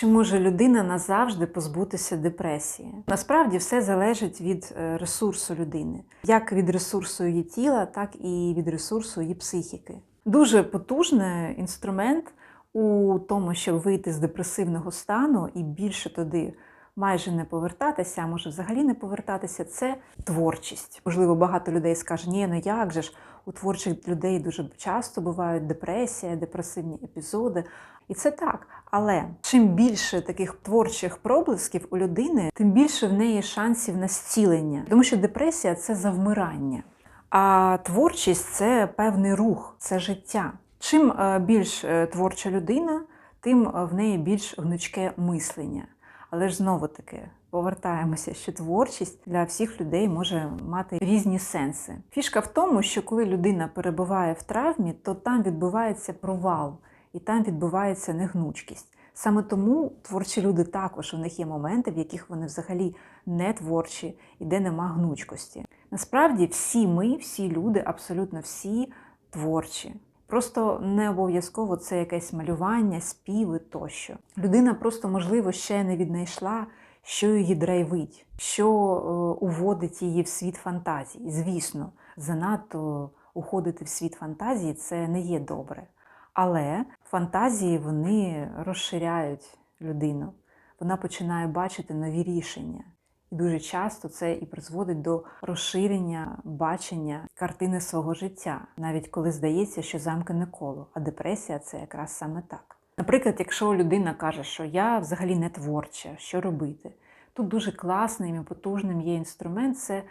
Чи може людина назавжди позбутися депресії? Насправді все залежить від е, ресурсу людини, як від ресурсу її тіла, так і від ресурсу її психіки. Дуже потужний інструмент у тому, щоб вийти з депресивного стану і більше туди майже не повертатися, а може взагалі не повертатися, це творчість. Можливо, багато людей скаже, ні, ну як же ж у творчих людей дуже часто бувають депресія, депресивні епізоди. І це так. Але чим більше таких творчих проблисків у людини, тим більше в неї шансів на зцілення. Тому що депресія це завмирання. А творчість це певний рух, це життя. Чим е, більш е, творча людина, тим е, в неї більш гнучке мислення. Але ж знову таки повертаємося, що творчість для всіх людей може мати різні сенси. Фішка в тому, що коли людина перебуває в травмі, то там відбувається провал і там відбувається негнучкість. Саме тому творчі люди також у них є моменти, в яких вони взагалі не творчі і де нема гнучкості. Насправді, всі ми, всі люди, абсолютно всі творчі. Просто не обов'язково це якесь малювання, співи тощо. Людина просто, можливо, ще не віднайшла, що її драйвить, що е, уводить її в світ фантазії. Звісно, занадто уходити в світ фантазії це не є добре. Але фантазії вони розширяють людину. Вона починає бачити нові рішення. І дуже часто це і призводить до розширення бачення картини свого життя, навіть коли здається, що замкне коло, а депресія це якраз саме так. Наприклад, якщо людина каже, що я взагалі не творча, що робити? Тут дуже класним і потужним є інструмент це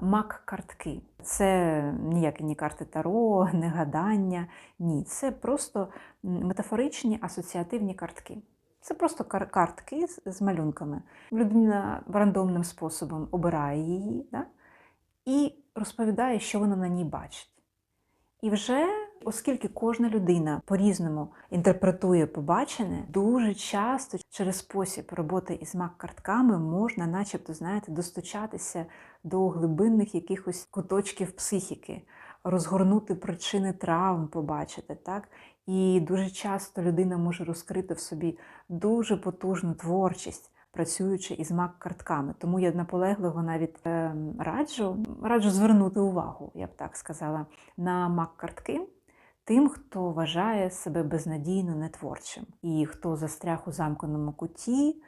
мак-картки. Це ніякі не карти таро, не гадання. Ні, це просто метафоричні асоціативні картки. Це просто кар- картки з, з малюнками. Людина рандомним способом обирає її да? і розповідає, що вона на ній бачить. І вже, оскільки кожна людина по-різному інтерпретує побачене, дуже часто через спосіб роботи із мак-картками можна, начебто, знаєте, достучатися до глибинних якихось куточків психіки, розгорнути причини травм, побачити, так? І дуже часто людина може розкрити в собі дуже потужну творчість, працюючи із мак-картками. Тому я наполегливо навіть е, раджу, раджу звернути увагу, я б так сказала, на мак-картки тим, хто вважає себе безнадійно нетворчим, і хто застряг у замкненому куті,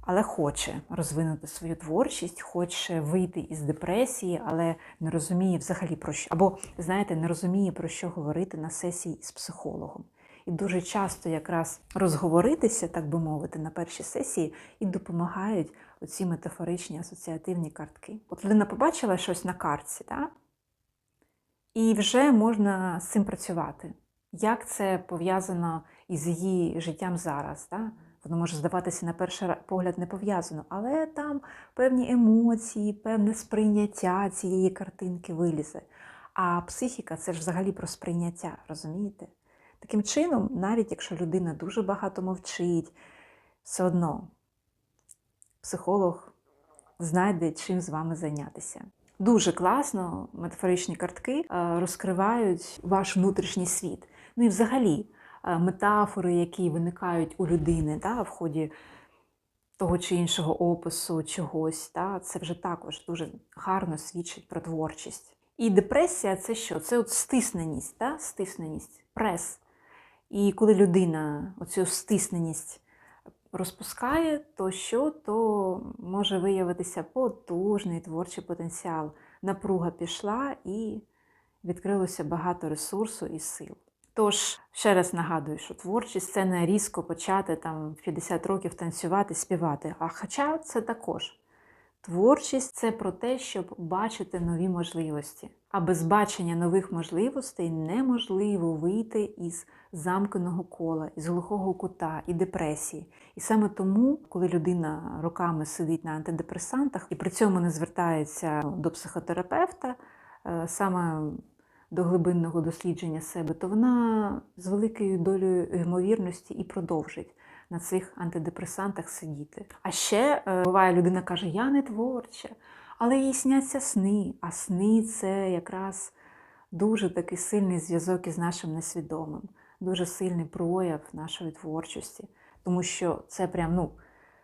але хоче розвинути свою творчість, хоче вийти із депресії, але не розуміє взагалі про що. Або, знаєте, не розуміє, про що говорити на сесії з психологом. І дуже часто якраз розговоритися, так би мовити, на першій сесії і допомагають оці метафоричні асоціативні картки. От людина побачила щось на картці, так? і вже можна з цим працювати. Як це пов'язано із її життям зараз? Так? Воно може здаватися на перший погляд не пов'язано, але там певні емоції, певне сприйняття цієї картинки вилізе. А психіка це ж взагалі про сприйняття, розумієте? Таким чином, навіть якщо людина дуже багато мовчить, все одно психолог знайде чим з вами зайнятися. Дуже класно метафоричні картки розкривають ваш внутрішній світ. Ну і взагалі метафори, які виникають у людини да, в ході того чи іншого опису чогось, да, це вже також дуже гарно свідчить про творчість. І депресія це що? Це от стисненість, да? стисненість, прес. І коли людина оцю стисненість розпускає, то що? То може виявитися потужний творчий потенціал. Напруга пішла і відкрилося багато ресурсу і сил. Тож, ще раз нагадую, що творчість це не різко почати там в 50 років танцювати, співати. А хоча це також. Творчість це про те, щоб бачити нові можливості. А без бачення нових можливостей неможливо вийти із замкненого кола, із глухого кута і депресії. І саме тому, коли людина роками сидить на антидепресантах і при цьому не звертається до психотерапевта, е, саме до глибинного дослідження себе, то вона з великою долею ймовірності і продовжить на цих антидепресантах сидіти. А ще е, буває, людина каже, я не творча, але їй сняться сни. А сни це якраз дуже такий сильний зв'язок із нашим несвідомим, дуже сильний прояв нашої творчості. тому що це прям ну,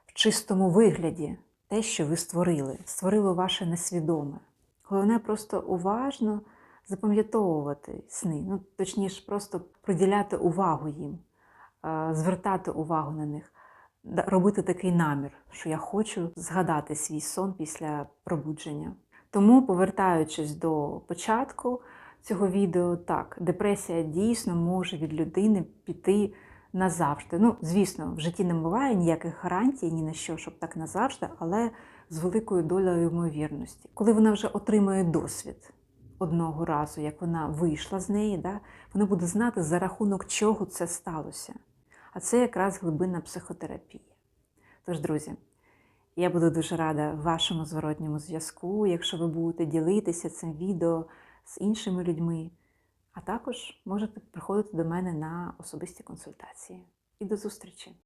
в чистому вигляді те, що ви створили, створило ваше несвідоме. Головне просто уважно запам'ятовувати сни, ну точніше, просто приділяти увагу їм, звертати увагу на них, робити такий намір, що я хочу згадати свій сон після пробудження. Тому, повертаючись до початку цього відео, так, депресія дійсно може від людини піти назавжди. Ну, звісно, в житті не буває ніяких гарантій ні на що, щоб так назавжди, але з великою долею ймовірності. Коли вона вже отримує досвід одного разу, як вона вийшла з неї, да, вона буде знати, за рахунок чого це сталося. А це якраз глибинна психотерапія. Тож, друзі, я буду дуже рада вашому зворотньому зв'язку, якщо ви будете ділитися цим відео з іншими людьми. А також можете приходити до мене на особисті консультації. І до зустрічі!